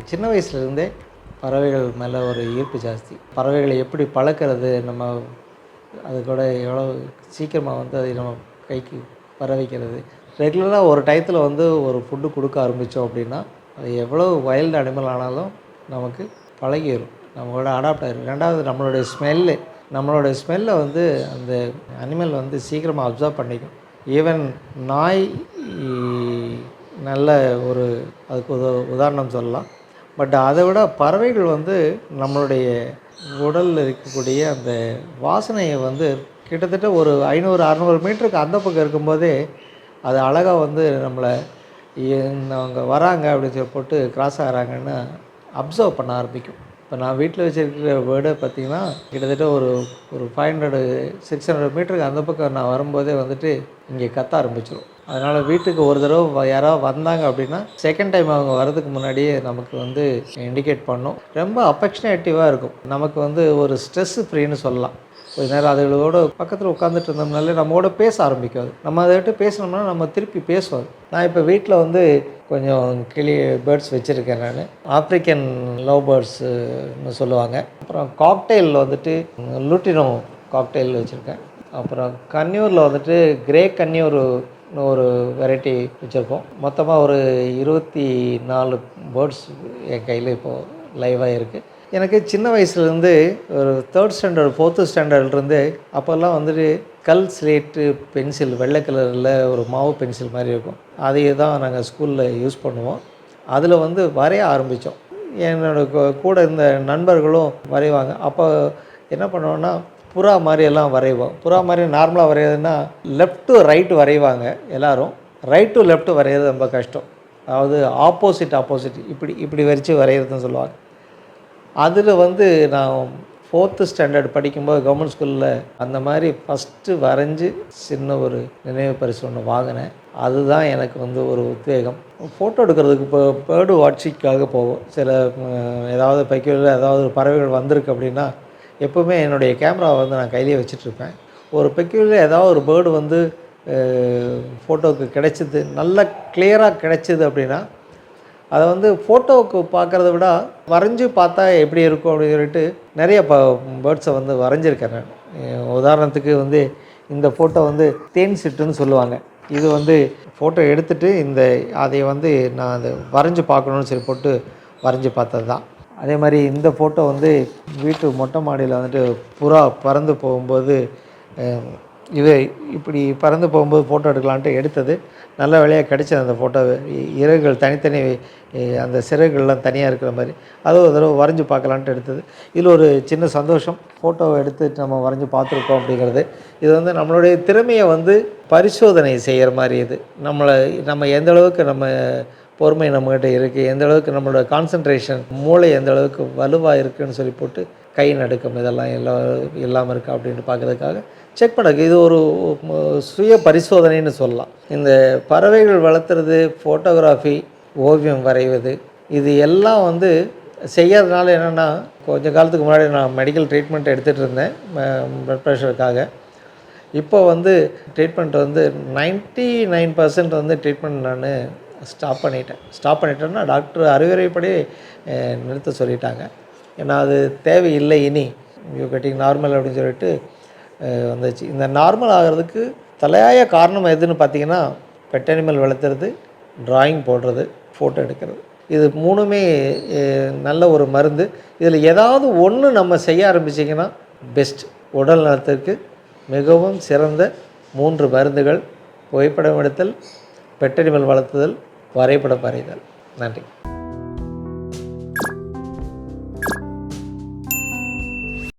எனக்கு சின்ன வயசுலேருந்தே பறவைகள் மேலே ஒரு ஈர்ப்பு ஜாஸ்தி. பறவைகளை எப்படி பழக்கிறது நம்ம அது கூட எவ்வளோ சீக்கிரமாக வந்து அதை நம்ம கைக்கு வர வைக்கிறது ரெகுலராக ஒரு டயத்தில் வந்து ஒரு ஃபுட்டு கொடுக்க ஆரம்பித்தோம் அப்படின்னா அது எவ்வளோ வைல்டு அனிமல் ஆனாலும் நமக்கு பழகிடும் நம்மளோட அடாப்ட் ஆகிடும் ரெண்டாவது நம்மளுடைய ஸ்மெல்லு நம்மளோட ஸ்மெல்லை வந்து அந்த அனிமல் வந்து சீக்கிரமாக அப்சர்வ் பண்ணிக்கும். ஈவன் நாய் நல்ல ஒரு அதுக்கு உத உதாரணம் சொல்லலாம். பட் அதை விட பறவைகள் வந்து நம்மளுடைய உடலில் இருக்கக்கூடிய அந்த வாசனையை வந்து கிட்டத்தட்ட ஒரு ஐநூறு அறநூறு மீட்டருக்கு அந்த பக்கம் இருக்கும்போதே அது அழகாக வந்து நம்மளை அவங்க வராங்க அப்படின்னு சொல்லி போட்டு கிராஸ் ஆகிறாங்கன்னு அப்சர்வ் பண்ண ஆரம்பிக்கும். இப்போ நான் வீட்டில் வச்சுருக்கிற வேர்டை பார்த்திங்கன்னா கிட்டத்தட்ட ஒரு ஒரு ஃபைவ் ஹண்ட்ரடு சிக்ஸ் ஹண்ட்ரட் மீட்டருக்கு அந்த பக்கம் நான் வரும்போதே வந்துட்டு இங்கே கத்த ஆரம்பிச்சிடும் அதனால் வீட்டுக்கு ஒரு தடவை வ- யாராவது வந்தாங்க அப்படின்னா செகண்ட் டைம் அவங்க வரதுக்கு முன்னாடியே நமக்கு வந்து இண்டிகேட் பண்ணும். ரொம்ப அஃபெக்ஷனேட்டிவாக இருக்கும். நமக்கு வந்து ஒரு ஸ்ட்ரெஸ் ஃப்ரீன்னு சொல்லலாம். கொஞ்ச நேரம் அதுகளோட பக்கத்தில் உட்காந்துட்டு இருந்தோம்னாலே நம்மளோட பேச ஆரம்பிக்கும் அது நம்ம அதை விட்டு பேசினோம்னா நம்ம திருப்பி பேசுவோம் நான் இப்போ வீட்டில் வந்து கொஞ்சம் கிளி பேர்ட்ஸ் வச்சுருக்கேன் நான். ஆப்ரிக்கன் லவ் பேர்ட்ஸுன்னு சொல்லுவாங்க. அப்புறம் காக்டெயில் வந்துட்டு லூட்டினோ காக்டெயில் வச்சுருக்கேன். அப்புறம் கன்னியூரில் வந்துட்டு கிரே கன்னியூர் ஒரு வெரைட்டி வச்சுருக்கோம் மொத்தமாக ஒரு இருபத்தி நாலு பேர்ட்ஸ் என் கையில் இப்போது லைவாக இருக்குது எனக்கு சின்ன வயசுலேருந்து ஒரு தேர்ட் ஸ்டாண்டர்ட் ஃபோர்த்து ஸ்டாண்டர்ட்லேருந்து அப்போல்லாம் வந்துட்டு கல் ஸ்லேட்டு பென்சில் வெள்ளை கலரில் ஒரு மாவு பென்சில் மாதிரி இருக்கும். அதையே தான் நாங்கள் ஸ்கூலில் யூஸ் பண்ணுவோம். அதில் வந்து வரைய ஆரம்பித்தோம் என்னோட கூட இருந்த நண்பர்களும் வரைவாங்க. அப்போ என்ன பண்ணுவோன்னா புறா மாதிரி எல்லாம் வரைவோம். புறா மாதிரி நார்மலாக வரைகிறதுனா லெஃப்ட் டு ரைட் வரைவாங்க எல்லோரும். ரைட் டு லெஃப்ட் வரைகிறது ரொம்ப கஷ்டம். அதாவது ஆப்போசிட் ஆப்போசிட் இப்படி இப்படி வரைச்சி வரைகிறதுன்னு சொல்லுவாங்க. அதில் வந்து நான் ஃபோர்த்து ஸ்டாண்டர்ட் படிக்கும்போது கவர்மெண்ட் ஸ்கூலில் அந்த மாதிரி ஃபஸ்ட்டு வரைஞ்சி சின்ன ஒரு நினைவு பரிசு ஒன்று வாங்கினேன். அதுதான் எனக்கு வந்து ஒரு உத்வேகம். ஃபோட்டோ எடுக்கிறதுக்கு இப்போ பேர்டு வாட்சிக்காக போவோம். சில ஏதாவது பைக்கில் ஏதாவது ஒரு பறவைகள் வந்திருக்கு அப்படின்னா எப்போவுமே என்னுடைய கேமராவை வந்து நான் கையிலேயே வச்சிட்ருப்பேன். ஒரு பெக்யூலில் ஏதாவது ஒரு பேர்டு வந்து ஃபோட்டோவுக்கு கிடைச்சிது நல்ல கிளியராக கிடைச்சிது அப்படின்னா அதை வந்து ஃபோட்டோவுக்கு பார்க்குறத விட வரைஞ்சி பார்த்தா எப்படி இருக்கும் அப்படின்னு சொல்லிட்டு நிறைய ப பேர்ட்ஸை வந்து வரைஞ்சிருக்கேன் நான். உதாரணத்துக்கு வந்து இந்த ஃபோட்டோ வந்து தேன் சிட்டுன்னு சொல்லுவாங்க. இது வந்து ஃபோட்டோ எடுத்துகிட்டு இந்த அதை வந்து நான் அதை வரைஞ்சி பார்க்கணுன்னு சொல்லி போட்டு வரைஞ்சி பார்த்தது தான் அதே மாதிரி இந்த ஃபோட்டோ வந்து வீட்டு மொட்டை மாடியில் வந்துட்டு புறா பறந்து போகும்போது இது இப்படி பறந்து போகும்போது ஃபோட்டோ எடுக்கலான்ட்டு எடுத்தது. நல்ல வேலையாக கிடைச்சது அந்த ஃபோட்டோ இறகுகள் தனித்தனி அந்த சிறகுகள்லாம் தனியாக இருக்கிற மாதிரி. அது ஒரு தடவை வரைஞ்சி பார்க்கலான்ட்டு எடுத்தது. இதில் ஒரு சின்ன சந்தோஷம். ஃபோட்டோவை எடுத்து நம்ம வரைஞ்சி பார்த்துருக்கோம் அப்படிங்கிறது. இது வந்து நம்மளுடைய திறமையை வந்து பரிசோதனை செய்கிற மாதிரி இது. நம்மளை நம்ம எந்த அளவுக்கு நம்ம பொறுமை நம்மகிட்ட இருக்குது எந்த அளவுக்கு நம்மளோட கான்சன்ட்ரேஷன் மூளை எந்த அளவுக்கு வலுவாக இருக்குன்னு சொல்லி போட்டு கை நடுக்கம் இதெல்லாம் எல்லாம் இல்லாமல் இருக்கா அப்படின்ட்டு பார்க்குறதுக்காக செக் பண்ணக்கு இது ஒரு சுய பரிசோதனைன்னு சொல்லலாம். இந்த பறவைகள் வளர்த்துறது ஃபோட்டோகிராஃபி ஓவியம் வரைவது இது எல்லாம் வந்து செய்யறதுனால என்னென்னா கொஞ்சம் காலத்துக்கு முன்னாடி நான் மெடிக்கல் ட்ரீட்மெண்ட் எடுத்துகிட்டு இருந்தேன் ப்ளட் ப்ரெஷருக்காக இப்போ வந்து ட்ரீட்மெண்ட் வந்து 99% நைன் பர்சன்ட் வந்து ட்ரீட்மெண்ட் நான் ஸ்டாப் பண்ணிட்டேன். ஸ்டாப் பண்ணிட்டேன்னா டாக்டர் அறிவுரைப்படி நிறுத்த சொல்லிட்டாங்க. ஏன்னா அது தேவையில்லை இனி. யூ கட்டிங் நார்மல் அப்படின்னு சொல்லிட்டு வந்துச்சு. இந்த நார்மல் ஆகிறதுக்கு தலையாய காரணம் எதுன்னு பார்த்தீங்கன்னா பெட் அனிமல் வளர்த்துறது ட்ராயிங் போடுறது ஃபோட்டோ எடுக்கிறது. இது மூணுமே நல்ல ஒரு மருந்து. இதில் ஏதாவது ஒன்று நம்ம செய்ய ஆரம்பிச்சிங்கன்னா பெஸ்ட் உடல் நலத்திற்கு மிகவும் சிறந்த மூன்று மருந்துகள். புகைப்படம் எடுத்தல் பெட்டனிமல் வளர்த்துதல் வரைபடம் வரைதல். நன்றி.